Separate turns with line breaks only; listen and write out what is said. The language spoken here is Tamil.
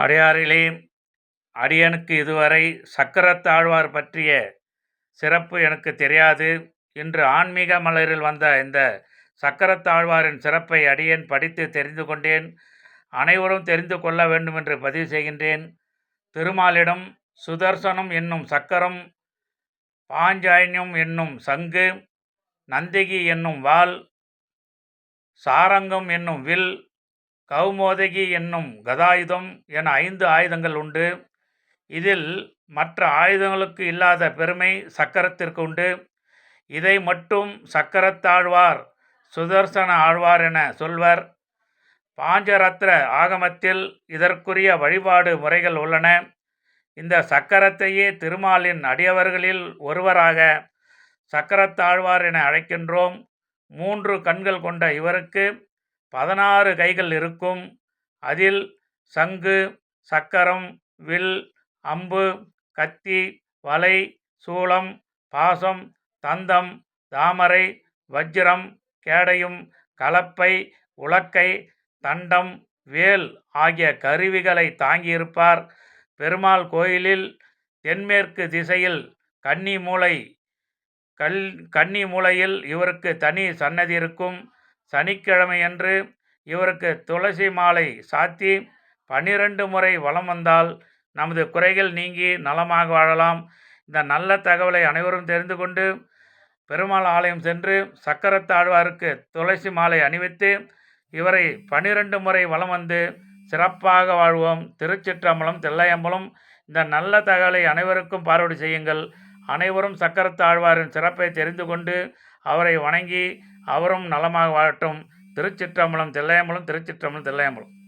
அடையாறிலே அடியனுக்கு இதுவரை சக்கரத்தாழ்வார் பற்றிய சிறப்பு எனக்கு தெரியாது. இன்று ஆன்மீக மலரில் வந்த இந்த சக்கரத்தாழ்வாரின் சிறப்பை அடியேன் படித்து தெரிந்து கொண்டேன். அனைவரும் தெரிந்து கொள்ள வேண்டும் என்று பதிவு செய்கின்றேன். திருமாலிடம் சுதர்சனம் என்னும் சக்கரம் பாஞ்சாயன்யம் என்னும் சங்கு நந்திகி என்னும் வாள் சாரங்கம் என்னும் வில் கௌமோதகி என்னும் கதாயுதம் என ஐந்து ஆயுதங்கள் உண்டு. இதில் மற்ற ஆயுதங்களுக்கு இல்லாத பெருமை சக்கரத்திற்கு உண்டு. இதை மட்டும் சக்கரத்தாழ்வார் சுதர்சன ஆழ்வார் என சொல்வர். பாஞ்சரத்ர ஆகமத்தில் இதற்குரிய வழிபாடு முறைகள் உள்ளன. இந்த சக்கரத்தையே திருமாலின் அடியவர்களில் ஒருவராக சக்கரத்தாழ்வார் என அழைக்கின்றோம். மூன்று கண்கள் கொண்ட இவருக்கு பதினாறு கைகள் இருக்கும். அதில் சங்கு சக்கரம் வில் அம்பு கத்தி வலை சூளம் பாசம் தந்தம் தாமரை வஜ்ரம் கேடயம் கலப்பை உலக்கை தண்டம் வேல் ஆகிய கருவிகளை தாங்கியிருப்பார். பெருமாள் கோயிலில் தென்மேற்கு திசையில் கன்னிமூலை கல் கன்னி மூலையில் இவருக்கு தனி சன்னதி இருக்கும். சனிக்கிழமையன்று இவருக்கு துளசி மாலை சாத்தி பன்னிரண்டு முறை வலம் வந்தால் நமது குறைகள் நீங்கி நலமாக வாழலாம். இந்த நல்ல தகவலை அனைவரும் தெரிந்து கொண்டு பெருமாள் ஆலயம் சென்று சக்கரத்தாழ்வாருக்கு துளசி மாலை அணிவித்து இவரை பனிரெண்டு முறை வலம் வந்து சிறப்பாக வாழ்வோம். திருச்சிற்றம்பலம் தில்லையம்பலம் இந்த நல்ல தகவலை அனைவருக்கும் பார்வடி செய்யுங்கள். அனைவரும் சக்கரத்தாழ்வாரின் சிறப்பை தெரிந்து கொண்டு அவரை வணங்கி அவரும் நலமாக வாழட்டும். திருச்சிற்றம்பலம் தில்லையம்பலம் திருச்சிற்றம்பலம் தில்லையம்பலம்.